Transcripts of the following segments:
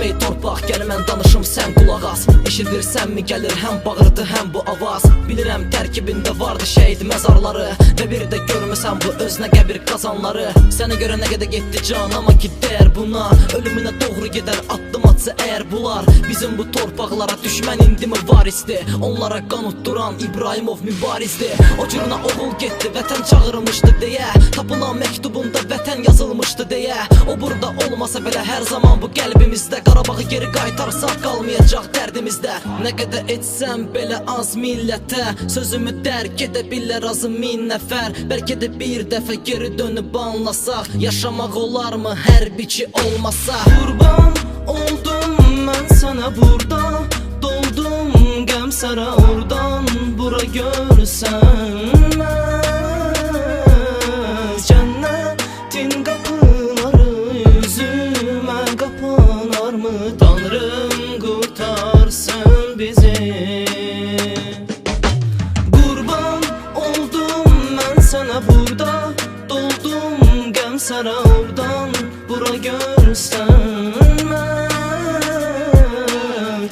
Ey torpaq gəl mən danışım sən qulaq as. Eşidirsənmi gəlir həm bağırdı həm bu avaz. Bilirəm tərkibində vardı şəhid məzarları Və bir də görmüsən bu özünə qəbir qazanları Sənə görə nə qədər getdi can amma ki dəyər buna. Ölümünə doğru gedər addım atsa əgər bular. Bizim bu torpaqlara düşmən indimi varisdir Onlara qan utduran İbrahimov mübarizdir O cürünə oğul getdi vətən çağırmışdı deyə Tapılan məktubunda vətən yazılmışdı deyə O burada olmasa belə hər zaman bu qəlbimizdə Qarabağı geri qaytarsaq qalmayacaq dərdimizdə Nə qədər etsəm belə az millətə Sözümü dərk edə bilər azı min nəfər Bəlkə də bir dəfə geri dönüb anlasaq Yaşamaq olarmı hərbi ki olmasa? Qurban oldum mən sənə burada. Doldum qəm sara oradan. Bura görsən sənə burada. Doldum qəm sara oradan bura görsən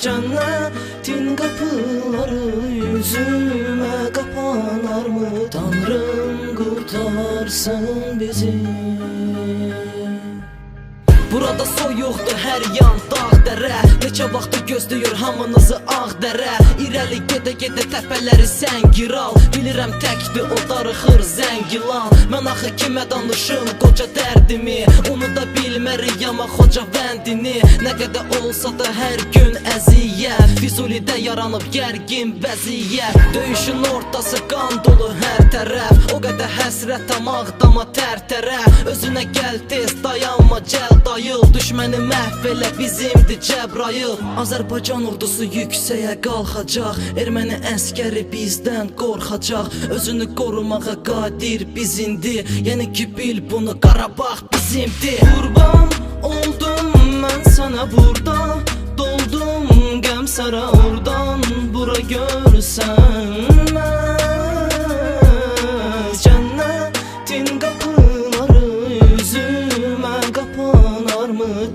Cənnetin qapıları yüzümə qapanar mı? Tanrım qurtarsın bizi. Burada soyuqdur hər yan dağ dərə Neçə vaxtı gözləyir hamınızı ağ dərə İrəli gedə-gedə təpələri səngiral Bilirəm təkdir o darıxır zəngilan Mən axı kimə danışım qoca dərdimi? Unuda bilməriyəm xoca vəndini. Nə qədər olsa da hər gün əziyyət. Füzulidə yaranıb gərgin vəziyyət Döyüşün ortası qan dolu hər tərəf. O qədər həsrət amaqdama tər-tərə. Özünə gəl tez dayanma cəl dayıl. Düşməni məhv elə bizimdir Cəbrayıl. Azərbaycan ordusu yüksəyə qalxacaq. Erməni əskəri bizdən qorxacaq olacak Özünü korumaya kadir bizindi Yani ki bil bunu Karabağ bizimdi Kurban oldum ben sana burada. Doldum gem sara oradan. Bura görsen Cennetin kapıları yüzüme kapanar mı